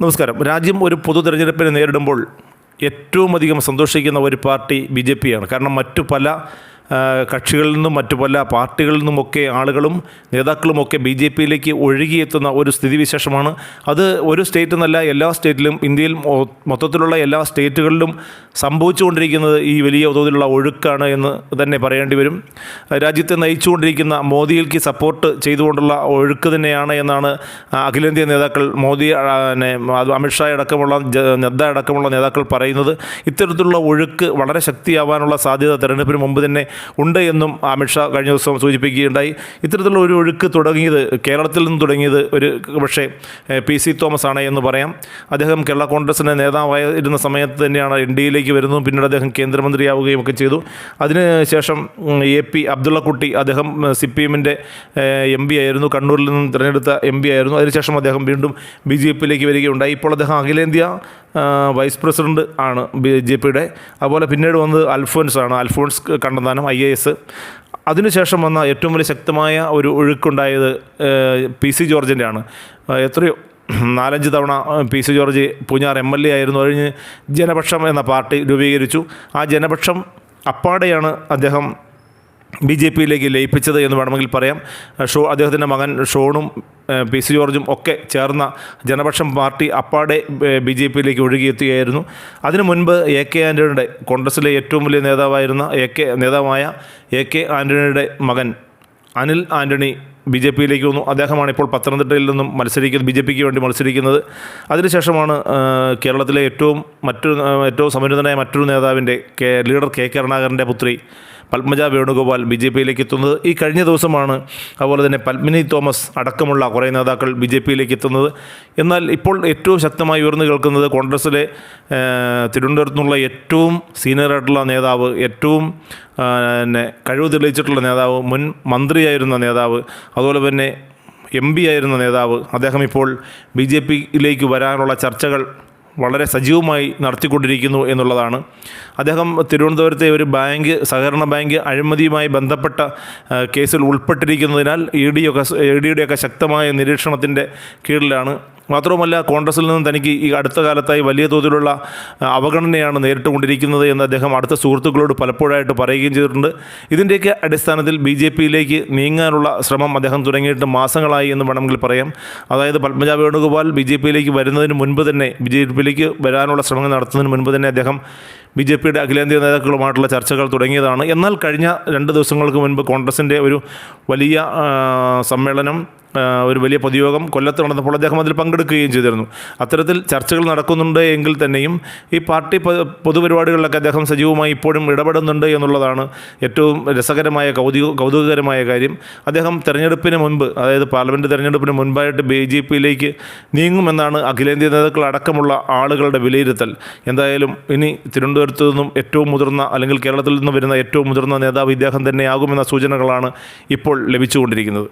നമസ്കാരം. രാജ്യം ഒരു പൊതു തെരഞ്ഞെടുപ്പിനെ നേരിടുമ്പോൾ ഏറ്റവും അധികം സന്തോഷിക്കുന്ന ഒരു പാർട്ടി ബി ജെ പിയാണ് കാരണം മറ്റു പല കക്ഷികളിൽ നിന്നും മറ്റു പല പാർട്ടികളിൽ നിന്നുമൊക്കെ ആളുകളും നേതാക്കളുമൊക്കെ ബി ജെ പിയിലേക്ക് ഒഴുകിയെത്തുന്ന ഒരു സ്ഥിതിവിശേഷമാണ്. അത് ഒരു സ്റ്റേറ്റ് എന്നല്ല എല്ലാ സ്റ്റേറ്റിലും ഇന്ത്യയിൽ മൊത്തത്തിലുള്ള എല്ലാ സ്റ്റേറ്റുകളിലും സംഭവിച്ചുകൊണ്ടിരിക്കുന്നത് ഈ വലിയ തോതിലുള്ള ഒഴുക്കാണ് എന്ന് തന്നെ പറയേണ്ടി വരും. രാജ്യത്തെ നയിച്ചുകൊണ്ടിരിക്കുന്ന മോദിയിലേക്ക് സപ്പോർട്ട് ചെയ്തുകൊണ്ടുള്ള ഒഴുക്ക് തന്നെയാണ് എന്നാണ് അഖിലേന്ത്യാ നേതാക്കൾ മോദി അമിത്ഷാ അടക്കമുള്ള നദ്ദ അടക്കമുള്ള നേതാക്കൾ പറയുന്നത്. ഇത്തരത്തിലുള്ള ഒഴുക്ക് വളരെ ശക്തിയാവാനുള്ള സാധ്യത തെരഞ്ഞെടുപ്പിന് മുമ്പ് തന്നെ ഉണ്ട് എന്നും അമിത്ഷാ കഴിഞ്ഞ ദിവസം സൂചിപ്പിക്കുകയുണ്ടായി. ഇത്തരത്തിലുള്ള ഒരു ഒഴുക്ക് തുടങ്ങിയത് കേരളത്തിൽ നിന്ന് തുടങ്ങിയത് ഒരു പക്ഷേ പി സി തോമസ് ആണ് എന്ന് പറയാം. അദ്ദേഹം കേരള കോൺഗ്രസിന്റെ നേതാവായിരുന്ന സമയത്ത് തന്നെയാണ് എൻ ഡിയിലേക്ക് വരുന്നതും പിന്നീട് അദ്ദേഹം കേന്ദ്രമന്ത്രിയാവുകയും ഒക്കെ ചെയ്തു. അതിനുശേഷം ശേഷം എ പി അബ്ദുള്ളക്കുട്ടി അദ്ദേഹം സി പി എമ്മിന്റെ എം പി ആയിരുന്നു. കണ്ണൂരിൽ നിന്ന് തിരഞ്ഞെടുത്ത എം പി ആയിരുന്നു. അതിനുശേഷം അദ്ദേഹം വീണ്ടും ബി ജെ പിയിലേക്ക് വരികയുണ്ടായി. ഇപ്പോൾ അദ്ദേഹം അഖിലേന്ത്യാ വൈസ് പ്രസിഡന്റ് ആണ് ബി ജെ പിയുടെ. അതുപോലെ പിന്നീട് വന്നത് അൽഫോൻസ് ആണ്. Alphons Kannanthanam I A S. അതിനുശേഷം വന്ന ഏറ്റവും വലിയ ശക്തമായ ഒരു ഒഴുക്കുണ്ടായത് പി സി ജോർജിന്റെ ആണ്. എത്രയോ നാലഞ്ച് തവണ P C George Poonjar M L A ആയിരുന്നു. കഴിഞ്ഞ് ജനപക്ഷം എന്ന പാർട്ടി രൂപീകരിച്ചു. ആ ജനപക്ഷം അപ്പാടെയാണ് അദ്ദേഹം ബി ജെ പിയിലേക്ക് ലയിപ്പിച്ചത് എന്ന് വേണമെങ്കിൽ പറയാം. ഷോ അദ്ദേഹത്തിന്റെ മകൻ ഷോണും പി സി ജോർജും ഒക്കെ ചേർന്ന ജനപക്ഷം പാർട്ടി അപ്പാടെ ബി ജെ പിയിലേക്ക് ഒഴുകിയെത്തുകയായിരുന്നു അതിനു മുൻപ് എ കെ ആന്റണിയുടെ കോൺഗ്രസിലെ ഏറ്റവും വലിയ നേതാവായിരുന്ന എ കെ നേതാവായ എ കെ ആന്റണിയുടെ മകൻ അനിൽ ആന്റണി ബി ജെ പിയിലേക്ക് വന്നു. അദ്ദേഹമാണ് ഇപ്പോൾ പത്തനംതിട്ടയിൽ നിന്നും മത്സരിക്കുന്നത് ബി ജെ പിക്ക് വേണ്ടി മത്സരിക്കുന്നത്. അതിനുശേഷമാണ് കേരളത്തിലെ ഏറ്റവും മറ്റൊരു ഏറ്റവും സമുന്നതനായ മറ്റൊരു നേതാവിന്റെ ലീഡർ കെ കരുണാകരന്റെ പുത്രി പത്മജ വേണുഗോപാൽ ബി ജെ പിയിലേക്ക് എത്തുന്നത് ഈ കഴിഞ്ഞ ദിവസമാണ്. അതുപോലെ തന്നെ പത്മിനി തോമസ് അടക്കമുള്ള കുറേ നേതാക്കൾ ബി ജെ പിയിലേക്ക് എത്തുന്നത്. എന്നാൽ ഇപ്പോൾ ഏറ്റവും ശക്തമായി ഉയർന്നു കേൾക്കുന്നത് കോൺഗ്രസ്സിലെ തിരുവനന്തപുരത്തുനിന്നുള്ള തിരുവനന്തപുരത്ത് നിന്നുള്ള ഏറ്റവും സീനിയറായിട്ടുള്ള നേതാവ് ഏറ്റവും പിന്നെ കഴിവ് തെളിയിച്ചിട്ടുള്ള നേതാവ് മുൻ മന്ത്രിയായിരുന്ന നേതാവ് അതുപോലെ തന്നെ എം പി ആയിരുന്ന നേതാവ് അദ്ദേഹം ഇപ്പോൾ ബി ജെ പിയിലേക്ക് വരാനുള്ള ചർച്ചകൾ വളരെ സജീവമായി നടത്തിക്കൊണ്ടിരിക്കുന്നു എന്നുള്ളതാണ്. അദ്ദേഹം തിരുവനന്തപുരത്തെ ഒരു ബാങ്ക് സഹകരണ ബാങ്ക് അഴിമതിയുമായി ബന്ധപ്പെട്ട കേസിൽ ഉൾപ്പെട്ടിരിക്കുന്നതിനാൽ ഇ ഡിയൊക്കെ ഇ ഡിയുടെയൊക്കെ ശക്തമായ നിരീക്ഷണത്തിന്റെ കീഴിലാണ് മാത്രവുമല്ല കോൺഗ്രസിൽ നിന്നും തനിക്ക് ഈ അടുത്ത കാലത്തായി വലിയ തോതിലുള്ള അവഗണനയാണ് നേരിട്ടുകൊണ്ടിരിക്കുന്നത് എന്ന് അദ്ദേഹം അടുത്ത സുഹൃത്തുക്കളോട് പലപ്പോഴായിട്ട് പറയുകയും ചെയ്തിട്ടുണ്ട്. ഇതിന്റെയൊക്കെ അടിസ്ഥാനത്തിൽ ബി ജെ പിയിലേക്ക് നീങ്ങാനുള്ള ശ്രമം അദ്ദേഹം തുടങ്ങിയിട്ട് മാസങ്ങളായി എന്ന് വേണമെങ്കിൽ പറയാം. അതായത് പത്മജ വേണുഗോപാൽ ബി ജെ പിയിലേക്ക് വരുന്നതിന് മുൻപ് തന്നെ ബി ജെ പിയിലേക്ക് വരാനുള്ള ശ്രമങ്ങൾ നടത്തുന്നതിന് മുൻപ് തന്നെ അദ്ദേഹം ബി ജെ പിയുടെ അഖിലേന്ത്യാ നേതാക്കളുമായിട്ടുള്ള ചർച്ചകൾ തുടങ്ങിയതാണ്. എന്നാൽ കഴിഞ്ഞ രണ്ട് ദിവസങ്ങൾക്ക് മുൻപ് കോൺഗ്രസിന്റെ ഒരു വലിയ സമ്മേളനം ഒരു വലിയ പൊതുയോഗം കൊല്ലത്ത് നടന്നപ്പോൾ അദ്ദേഹം അതിൽ പങ്കെടുക്കുകയും ചെയ്തിരുന്നു. അത്തരത്തിൽ ചർച്ചകൾ നടക്കുന്നുണ്ട് എങ്കിൽ തന്നെയും ഈ പാർട്ടി പൊതുപരിപാടികളിലൊക്കെ അദ്ദേഹം സജീവമായി ഇപ്പോഴും ഇടപെടുന്നുണ്ട് എന്നുള്ളതാണ് ഏറ്റവും രസകരമായ കൗതുക കൗതുകകരമായ കാര്യം. അദ്ദേഹം തെരഞ്ഞെടുപ്പിന് മുൻപ് അതായത് പാർലമെന്റ് തെരഞ്ഞെടുപ്പിന് മുൻപായിട്ട് ബി ജെ പിയിലേക്ക് നീങ്ങുമെന്നാണ് അഖിലേന്ത്യാ നേതാക്കൾ അടക്കമുള്ള ആളുകളുടെ വിലയിരുത്തൽ. എന്തായാലും ഇനി തിരുവനന്തപുരത്ത് നിന്നും ഏറ്റവും മുതിർന്ന അല്ലെങ്കിൽ കേരളത്തിൽ നിന്ന് വരുന്ന ഏറ്റവും മുതിർന്ന നേതാവ് ഇദ്ദേഹം തന്നെയാകുമെന്ന സൂചനകളാണ് ഇപ്പോൾ ലഭിച്ചുകൊണ്ടിരിക്കുന്നത്.